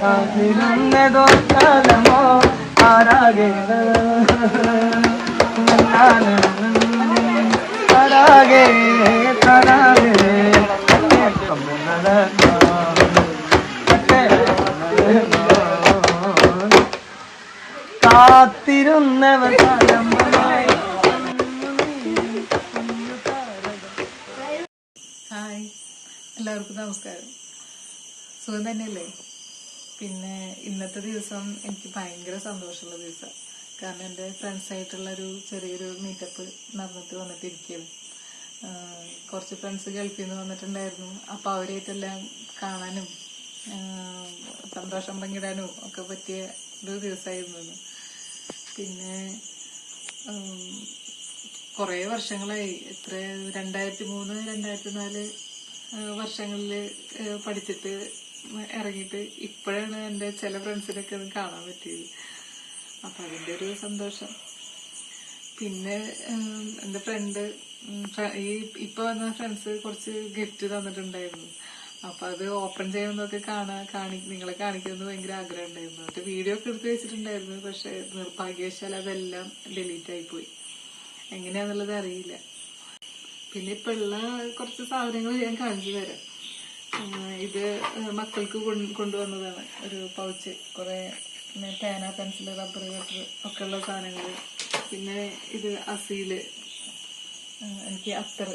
കാത്തിരുന്നതോ കാലമോ ആരാകെ താരാകെ താരാകെ കാത്തിരുന്നവർ കാലമായി ഹായ് എല്ലാവർക്കും നമസ്കാരം. സുഖം തന്നെയല്ലേ? പിന്നെ ഇന്നത്തെ ദിവസം എനിക്ക് ഭയങ്കര സന്തോഷമുള്ള ദിവസം. കാരണം എന്റെ ഫ്രണ്ട്സായിട്ടുള്ള ഒരു ചെറിയൊരു മീറ്റപ്പ് നടന്നിട്ട് വന്നിട്ടിരിക്കുകയാണ്. കുറച്ച് ഫ്രണ്ട്സ് ഗൾഫിൽ നിന്ന് വന്നിട്ടുണ്ടായിരുന്നു. അപ്പോൾ അവരായിട്ടെല്ലാം കാണാനും സന്തോഷം പങ്കിടാനും ഒക്കെ പറ്റിയ ഒരു ദിവസമായിരുന്നു പിന്നെ കുറേ വർഷങ്ങളായി. എത്ര രണ്ടായിരത്തി മൂന്ന് രണ്ടായിരത്തി നാല് വർഷങ്ങളിൽ പഠിച്ചിട്ട് ഇറങ്ങിയിട്ട് ഇപ്പോഴാണ് എന്റെ ചില ഫ്രണ്ട്സിനൊക്കെ ഒന്ന് കാണാൻ പറ്റിയത്. അപ്പം അതിന്റെ ഒരു സന്തോഷം. പിന്നെ എന്റെ ഫ്രണ്ട് ഈ ഇപ്പം വന്ന ഫ്രണ്ട്സ് കുറച്ച് ഗിഫ്റ്റ് തന്നിട്ടുണ്ടായിരുന്നു. അപ്പം അത് ഓപ്പൺ ചെയ്യുന്നതൊക്കെ കാണാൻ കാണി നിങ്ങളെ കാണിക്കുന്നത് ഭയങ്കര ആഗ്രഹം ഉണ്ടായിരുന്നു എന്നിട്ട് വീഡിയോ ഒക്കെ എടുത്ത് വെച്ചിട്ടുണ്ടായിരുന്നു. പക്ഷെ നിർഭാഗ്യവശാൽ അതെല്ലാം ഡിലീറ്റ് ആയിപ്പോയി. എങ്ങനെയാന്നുള്ളത് അറിയില്ല. പിന്നെ ഇപ്പം ഉള്ള കുറച്ച് സാധനങ്ങൾ ഞാൻ കാണിച്ചു തരാം. ഇത് മക്കൾക്ക് കൊണ്ടുവന്നതാണ്. ഒരു പൗച്ച് കുറെ പിന്നെ പേന പെൻസിൽ റബ്ബർ കട്ടർ ഒക്കെ ഉള്ള സാധനങ്ങൾ പിന്നെ ഇത് അസീൽ എനിക്ക് അത്തർ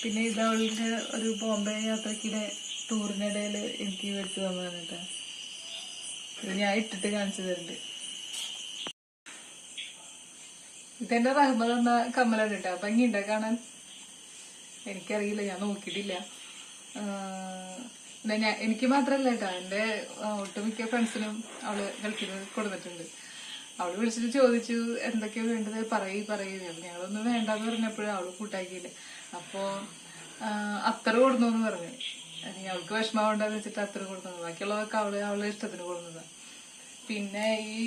പിന്നെ ഇത് അവളുടെ ഒരു ബോംബെ യാത്രക്കിടെ ടൂറിനിടയിൽ എനിക്ക് മേടിച്ചു തന്നതാണ് കേട്ടോ ഇത് ഞാൻ ഇട്ടിട്ട് കാണിച്ചു തരുന്നുണ്ട് ഇതെന്റെ റഹ്മത് എന്ന കമ്മലാണ് കേട്ടോ ഭംഗിയുണ്ടോ കാണാൻ? എനിക്കറിയില്ല ഞാൻ നോക്കിയിട്ടില്ല. എനിക്ക് മാത്രല്ല കേട്ടോ എന്റെ ഒട്ടുമിക്ക ഫ്രണ്ട്സിനും അവൾ ഗൾഫിൽ കൊടുത്തിട്ടുണ്ട്. അവൾ വിളിച്ചിട്ട് ചോദിച്ചു എന്തൊക്കെയാ വേണ്ടത്? പറയൂ പറയൂ. ഞങ്ങളൊന്നും വേണ്ടെന്ന് പറഞ്ഞപ്പോഴും അവൾ കൂട്ടാക്കിയില്ല അപ്പോ അത്ര കൊടുന്നു എന്ന് പറഞ്ഞു അവൾക്ക് വിഷമം ഉണ്ടെന്ന് വെച്ചിട്ട് അത്ര കൊടുക്കുന്നത് ബാക്കിയുള്ളതൊക്കെ അവൾ അവളെ ഇഷ്ടത്തിന് കൊടുക്കുന്നതാണ് പിന്നെ ഈ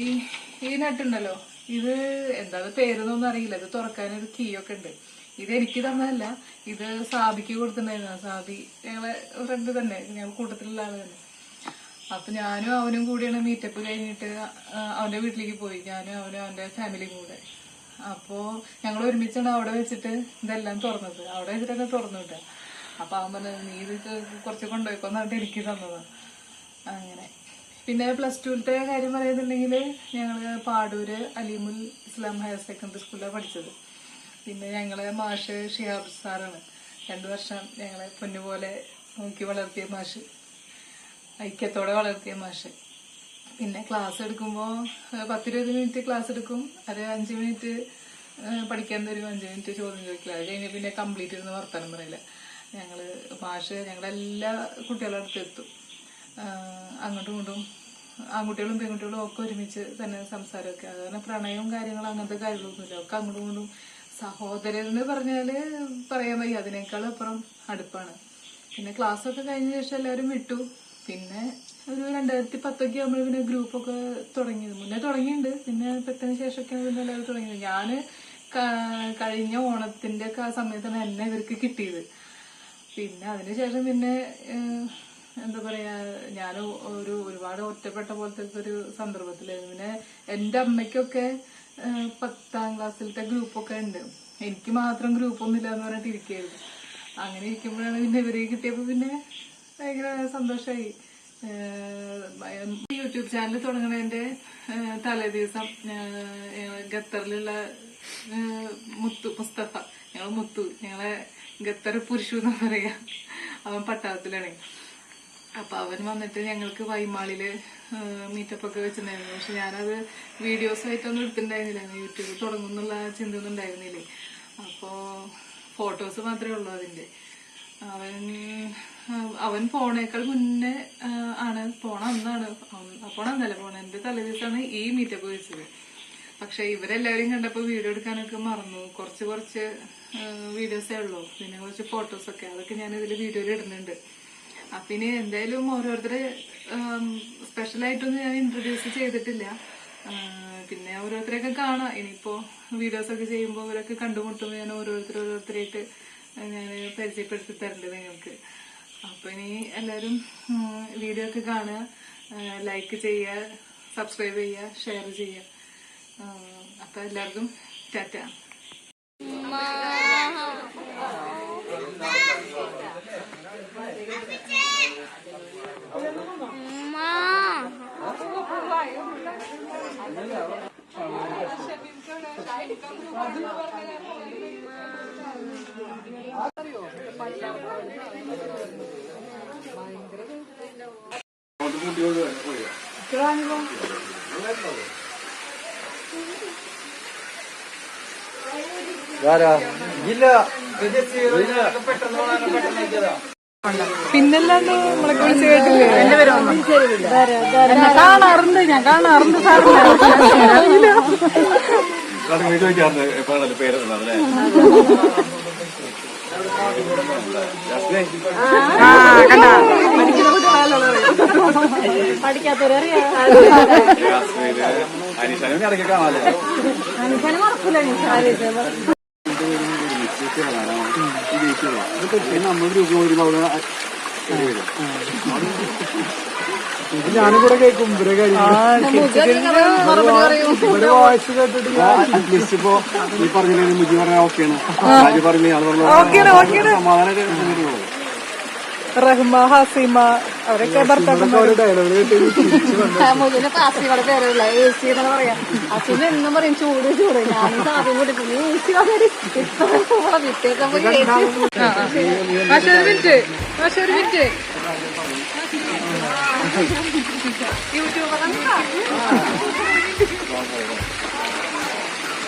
ഈ നട്ടുണ്ടല്ലോ ഇത് എന്താ പേരൊന്നും അറിയില്ല. ഇത് തുറക്കാനൊരു കീ ഒക്കെ ഉണ്ട്. ഇത് എനിക്ക് തന്നതല്ല. ഇത് സാബിക്ക് കൊടുത്തിട്ടുണ്ടായിരുന്നു. സാബി ഞങ്ങളെ ഫ്രണ്ട് തന്നെ. ഞങ്ങൾ കൂട്ടത്തിലുള്ള ആൾ തന്നെ. അപ്പൊ ഞാനും അവനും കൂടിയാണ് മീറ്റപ്പ് കഴിഞ്ഞിട്ട് അവന്റെ വീട്ടിലേക്ക് പോയി. ഞാനും അവനും അവന്റെ ഫാമിലിയും കൂടെ. അപ്പോ ഞങ്ങൾ ഒരുമിച്ചാണ് അവിടെ വെച്ചിട്ട് ഇതെല്ലാം തുറന്നത്. അവിടെ വെച്ചിട്ടൊക്കെ തുറന്നു വിട്ട. അപ്പൊ അവൻ പറഞ്ഞത് നീ ഇത് കുറച്ച് കൊണ്ടുപോയിക്കോന്ന് പറഞ്ഞിട്ട് എനിക്ക് തന്നതാണ് അങ്ങനെ. പിന്നെ പ്ലസ് ടുവിലത്തെ കാര്യം പറയുന്നുണ്ടെങ്കിൽ ഞങ്ങൾ പാടൂര് അലീമുൽ ഇസ്ലാം ഹയർ സെക്കൻഡറി സ്കൂളിലാണ് പഠിച്ചത്. പിന്നെ ഞങ്ങളെ മാഷ് ഷിഹാബ് സാറാണ്. രണ്ടു വർഷം ഞങ്ങളെ പൊന്നുപോലെ നോക്കി വളർത്തിയ മാഷ്. ഐക്യത്തോടെ വളർത്തിയ മാഷ്. പിന്നെ ക്ലാസ് എടുക്കുമ്പോൾ പത്തിരുപത് മിനിറ്റ് ക്ലാസ് എടുക്കും. അത് അഞ്ച് മിനിറ്റ് പഠിക്കാൻ തരും. അഞ്ച് മിനിറ്റ് ചോദ്യം ചോദിക്കില്ല അത് കഴിഞ്ഞ് പിന്നെ കംപ്ലീറ്റ് ഇരുന്ന് വർത്താനം പറയില്ല ഞങ്ങൾ മാഷ് ഞങ്ങളെല്ലാ കുട്ടികളുടെ അടുത്ത് എത്തും. അങ്ങോട്ടും ഇങ്ങോട്ടും ആൺകുട്ടികളും പെൺകുട്ടികളും ഒക്കെ ഒരുമിച്ച് തന്നെ സംസാരമൊക്കെ. അത് കാരണം പ്രണയവും കാര്യങ്ങളും അങ്ങനത്തെ കാര്യങ്ങളൊന്നുമില്ല. ഒക്കെ അങ്ങോട്ടും ഇങ്ങോട്ടും സഹോദരൻ എന്ന് പറഞ്ഞാൽ പറയാൻ വയ്യ. അതിനേക്കാൾ അപ്പുറം അടുപ്പാണ്. പിന്നെ ക്ലാസ് ഒക്കെ കഴിഞ്ഞ ശേഷം എല്ലാവരും വിട്ടു. പിന്നെ ഒരു രണ്ടായിരത്തി പത്തൊക്കെ ആകുമ്പോൾ പിന്നെ ഗ്രൂപ്പൊക്കെ തുടങ്ങിയത് മുന്നേ തുടങ്ങിയിട്ടുണ്ട് പിന്നെ പെട്ടതിന് ശേഷമൊക്കെയാണ് പിന്നെ എല്ലാവരും തുടങ്ങിയത് ഞാൻ കഴിഞ്ഞ ഓണത്തിന്റെ ഒക്കെ ആ സമയത്താണ് എന്നെ ഇവർക്ക് കിട്ടിയത്. പിന്നെ അതിനുശേഷം പിന്നെ എന്താ പറയാ ഞാൻ ഒരു ഒരുപാട് ഒറ്റപ്പെട്ട പോലത്തെ ഒരു സന്ദർഭത്തിലായിരുന്നു. പിന്നെ എന്റെ അമ്മയ്ക്കൊക്കെ പത്താം ക്ലാസ്സിലത്തെ ഗ്രൂപ്പൊക്കെ ഉണ്ട്. എനിക്ക് മാത്രം ഗ്രൂപ്പൊന്നും ഇല്ല എന്ന് പറഞ്ഞിട്ട് ഇരിക്കുകയായിരുന്നു അങ്ങനെ ഇരിക്കുമ്പോഴാണ് പിന്നെ ഇവരെ കിട്ടിയപ്പോ പിന്നെ ഭയങ്കര സന്തോഷമായി യൂട്യൂബ് ചാനൽ തുടങ്ങണതിന്റെ ഏഹ്, തലേ ദിവസം ഖത്തറിലുള്ള മുത്തു മുസ്തഫ. ഞങ്ങൾ മുത്തു. ഞങ്ങളെ ഖത്തർ പുരുഷു എന്ന് പറയാ. അവൻ പട്ടാളത്തിലാണ്. അപ്പൊ അവൻ വന്നിട്ട് ഞങ്ങൾക്ക് വൈമാളിൽ മീറ്റപ്പ് ഒക്കെ വെച്ചിട്ടുണ്ടായിരുന്നു. പക്ഷെ ഞാനത് വീഡിയോസ് ആയിട്ടൊന്നും എടുത്തിട്ടുണ്ടായിരുന്നില്ല. യൂട്യൂബ് തുടങ്ങുന്നുള്ള ചിന്തയൊന്നും ഉണ്ടായിരുന്നില്ലേ? അപ്പോ ഫോട്ടോസ് മാത്രമേ ഉള്ളൂ അതിന്റെ. അവൻ അവൻ പോണേക്കാൾ മുന്നേ ആണ് പോണ അന്നാണ്. അപ്പോൾ അന്നല്ല പോണ പോണതിന്റെ തലേദിവസമാണ് ഈ മീറ്റപ്പ് വെച്ചത്. പക്ഷെ ഇവരെല്ലാവരും കണ്ടപ്പോ വീഡിയോ എടുക്കാനൊക്കെ മറന്നു. കുറച്ച് കുറച്ച് വീഡിയോസേ ഉള്ളൂ. പിന്നെ കുറച്ച് ഫോട്ടോസ് ഒക്കെ. അതൊക്കെ ഞാൻ ഇതിൽ വീഡിയോയിൽ ഇടുന്നുണ്ട്. ഇനി എന്തായാലും ഓരോരുത്തരെ സ്പെഷ്യലായിട്ടൊന്നും ഞാൻ ഇൻട്രൊഡ്യൂസ് ചെയ്തിട്ടില്ല. പിന്നെ ഓരോരുത്തരെയൊക്കെ കാണാം. ഇനിയിപ്പോ വീഡിയോസ് ഒക്കെ ചെയ്യുമ്പോൾ അവരൊക്കെ കണ്ടുമുട്ടുമ്പോൾ ഞാൻ ഓരോരുത്തർ ഓരോരുത്തരായിട്ട് ഞാൻ പരിചയപ്പെടുത്തി തരേണ്ടത് നിങ്ങൾക്ക്. അപ്പൊ ഇനി എല്ലാവരും വീഡിയോ ഒക്കെ കാണുക ലൈക്ക് ചെയ്യുക സബ്സ്ക്രൈബ് ചെയ്യുക ഷെയർ ചെയ്യുക. അപ്പൊ എല്ലാവർക്കും ടാറ്റ. ഇല്ല. പെട്ടെന്ന് പെട്ടെന്ന് പിന്നല്ലാണ്ട് നമ്മളെ വിളിച്ച് കേട്ടില്ലേ എന്റെ പേര് കാണാറുണ്ട് ഞാൻ കാണാറുണ്ട് ചോദിക്കാറുണ്ട് ഞാനും കൂടെ കേൾക്കും ഇവരെ അറ്റ്ലീസ്റ്റ് ഇപ്പോ ഈ പറഞ്ഞതിന് മുജി പറഞ്ഞ ഓക്കെയാണ് രാജു പറഞ്ഞ ആൾ പറഞ്ഞു സമാധാനമായിട്ട് റഹ്മ ഹസീമ അവരൊക്കെ മുതിന് പാസികളുടെ പേരല്ല എ സി എന്ന് പറയാ. അച്ഛൻ എന്നും പറയും ചൂട് ചൂട്. ഞാൻ സാധ്യം കൂടി നീ എ സി ഇത്ര വിട്ടേക്കാൻ പോയി എ സി പക്ഷെ ഒരു മിനിറ്റ് പക്ഷെ ഒരു മിനിറ്റ്.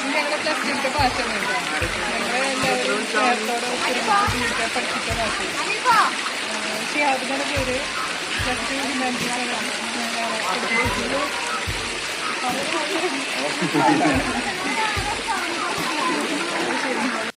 ഞങ്ങളുടെ പ്ലസ് ടുത്തെ ഭാഷയാണ് ഞങ്ങളെല്ലാവരും പഠിപ്പിച്ച ഭാഷ ഷിഹാബിന്റെ പേര് പ്ലസ് ടു ഹ്യൂമാനിറ്റീസ്